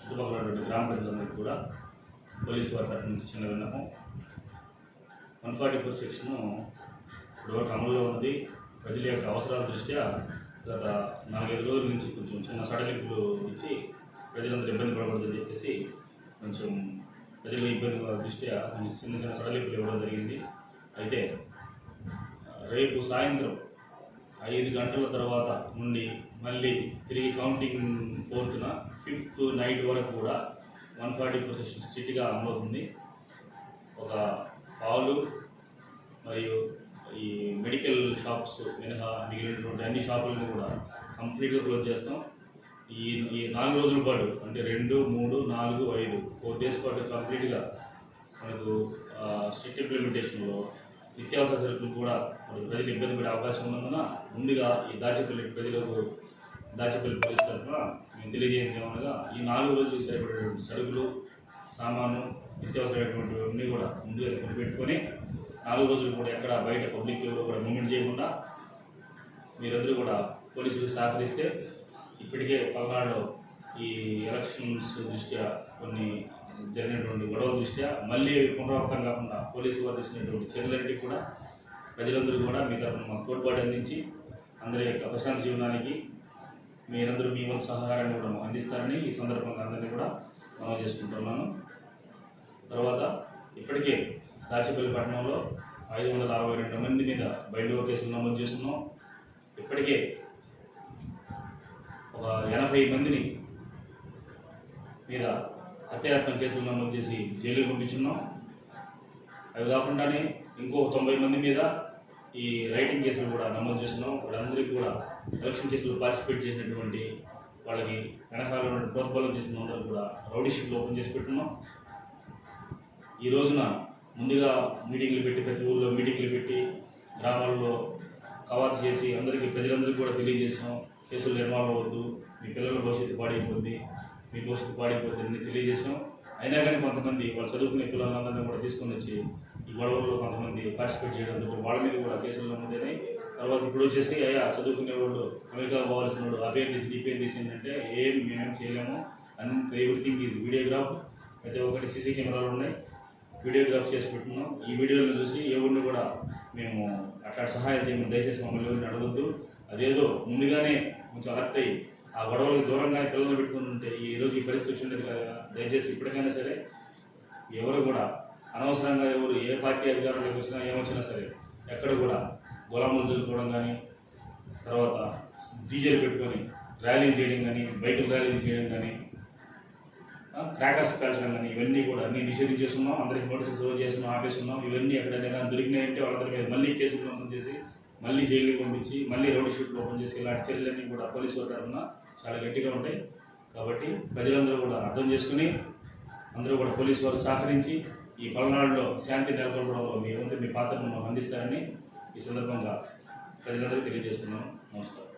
చుట్టుపక్కల గ్రామ ప్రజలందరికీ కూడా పోలీసు వారి తరఫు నుంచి చిన్న విన్నపం. వన్ ఫార్టీ ఫోర్ సెక్షన్ ఇప్పుడు వరకు అమల్లో ఉన్నది. ప్రజల యొక్క అవసరాల దృష్ట్యా గత నాలుగైదు రోజుల నుంచి కొంచెం చిన్న సడలింపులు ఇచ్చి ప్రజలందరూ ఇబ్బంది పడకూడదని చెప్పేసి కొంచెం ప్రజల ఇబ్బంది దృష్ట్యా కొంచెం చిన్న చిన్న సడలింపులు ఇవ్వడం జరిగింది. అయితే రేపు సాయంత్రం ఐదు గంటల తర్వాత నుండి మళ్ళీ తిరిగి కౌంటింగ్ ఫోర్త్న ఫిఫ్త్ నైట్ వరకు కూడా వన్ ఫార్టీ ఫోర్ సెషన్ స్ట్రిక్ట్గా అమలవుతుంది. ఒక పాలు మరియు ఈ మెడికల్ షాప్స్ మినహా మిగిలినటువంటి అన్ని షాపులను కూడా కంప్లీట్గా క్లోజ్ చేస్తాం. ఈ ఈ నాలుగు రోజుల పాటు అంటే రెండు మూడు నాలుగు ఐదు ఫోర్ డేస్ పాటు కంప్లీట్గా మనకు స్ట్రిక్ట్ ఇంప్లిమెంటేషన్లో నిత్యావసర సరుకులు కూడా మనకు ప్రజలు ఇబ్బంది పడే అవకాశం ఉన్నందున ముందుగా ఈ దాచిపల్లి ప్రజలకు దాచిపల్లి పోలీస్ తరఫున మేము తెలియజేయమనగా ఈ నాలుగు రోజులు సరిపడేటువంటి సరుకులు సామాను నిత్యావసరమైనటువంటి అన్నీ కూడా ముందుగా పెట్టుకొని నాలుగు రోజులు కూడా ఎక్కడ బయట పబ్లిక్ ఎవరు కూడా మూమెంట్ చేయకుండా మీరందరూ కూడా పోలీసులకు సహకరిస్తే ఇప్పటికే పల్నాడులో ఈ ఎలక్షన్స్ దృష్ట్యా కొన్ని జరిగినటువంటి గొడవల దృష్ట్యా మళ్ళీ పునరావృతం కాకుండా పోలీసు వారు తీసినటువంటి చర్యలన్నిటికీ కూడా ప్రజలందరూ కూడా మీ తరఫున మాకు తోడ్పాటు అందించి అందరి యొక్క ప్రశాంత జీవనానికి మీరందరూ మీ వంతు సహకారాన్ని కూడా అందిస్తారని ఈ సందర్భంగా అందరినీ కూడా మనం చేసుకుంటున్నాను. తర్వాత ఇప్పటికే దాచిపల్లి పట్టణంలో ఐదు వందల అరవై రెండు మంది మీద బయట కేసులు నమోదు చేస్తున్నాం. ఇప్పటికే ఒక ఎనభై మందిని మీద హత్యాయత్నం కేసులు నమోదు చేసి జైలుకి పంపించున్నాం. అవి కాకుండానే ఇంకో తొంభై మంది మీద ఈ రైటింగ్ కేసులు కూడా నమోదు చేస్తున్నాం. వాళ్ళందరికీ కూడా ఎలక్షన్ కేసులు పార్టిసిపేట్ చేసినటువంటి వాళ్ళకి వెనకాల ప్రోత్బలం చేసిన అందరూ కూడా రౌడీషిప్లు ఓపెన్ చేసి పెట్టున్నాం. ఈ రోజున ముందుగా మీటింగ్లు పెట్టి ప్రతి ఊళ్ళో మీటింగ్లు పెట్టి గ్రామాల్లో కవాతు చేసి అందరికీ ప్రజలందరికీ కూడా తెలియజేసాం కేసులు నిర్మాణం అవ్వద్దు. మీ పిల్లల భవిష్యత్తు పాడైపోద్ది. మీ భవిష్యత్తు పాడైపోతుంది అని తెలియజేసాం అయినా కానీ కొంతమంది వాళ్ళు చదువుకునే పిల్లలందరినీ కూడా తీసుకొని వచ్చి గొడవల్లో కొంతమంది పార్టిసిపేట్ చేయడం వాళ్ళ మీద కూడా కేసులు నమోదైనాయి. తర్వాత ఇప్పుడు వచ్చేసి అయ్యా చదువుకునే వాళ్ళు అమెరికా పోవాల్సిన వాడు అపేర్ తీసి డిపేర్ తీసి ఏంటంటే ఏం మేమేం చేయలేము. అండ్ ఎవ్రీథింగ్ ఈజ్ వీడియోగ్రాఫ్ అయితే ఒకటి సీసీ కెమెరాలు ఉన్నాయి. వీడియోగ్రాఫ్ చేసి పెట్టున్నాం ఈ వీడియోలను చూసి ఎవరిని కూడా మేము అట్లా సహాయం చేయమని దయచేసి మమ్మల్ని ఎవరిని అడగద్దు. అదేదో ముందుగానే కొంచెం అలర్ట్ అయ్యి ఆ గొడవలకు దూరంగా పిల్లలు పెట్టుకుని ఉంటే ఈ ఈ పరిస్థితి వచ్చి ఉండేది కదా. దయచేసి ఇప్పటికైనా సరే ఎవరు కూడా అనవసరంగా ఎవరు ఏ పార్టీ అధికారంలోకి వచ్చినా ఏమొచ్చినా సరే ఎక్కడ కూడా గులాములు చదువుకోవడం కానీ తర్వాత డీజేలు పెట్టుకొని ర్యాలీలు చేయడం కానీ బైకులు ర్యాలీలు చేయడం కానీ క్రాకర్స్ కాల్చడం కానీ ఇవన్నీ కూడా అన్ని నిషేధించేస్తున్నాం అందరికి నోటీసులు సర్వ్ చేస్తున్నాం ఆపేస్తున్నాం. ఇవన్నీ ఎక్కడైనా దొరికినాయంటే వాళ్ళ మీద మళ్ళీ కేసులు ఓపెన్ చేసి మళ్ళీ జైలుకి పంపించి మళ్ళీ రౌడీ షూట్లు ఓపెన్ చేసి ఇలాంటి చర్యలన్నీ కూడా పోలీసు వారి తరఫున చాలా గట్టిగా ఉంటాయి. కాబట్టి ప్రజలందరూ కూడా అర్థం చేసుకుని అందరూ కూడా పోలీసు వారు సహకరించి ఈ పల్నాడులో శాంతి నెలకొల్పడంలో మీ ముందు మీ పాత్రను అందిస్తారని ఈ సందర్భంగా ప్రజలందరికీ తెలియజేస్తున్నాను నమస్కారం.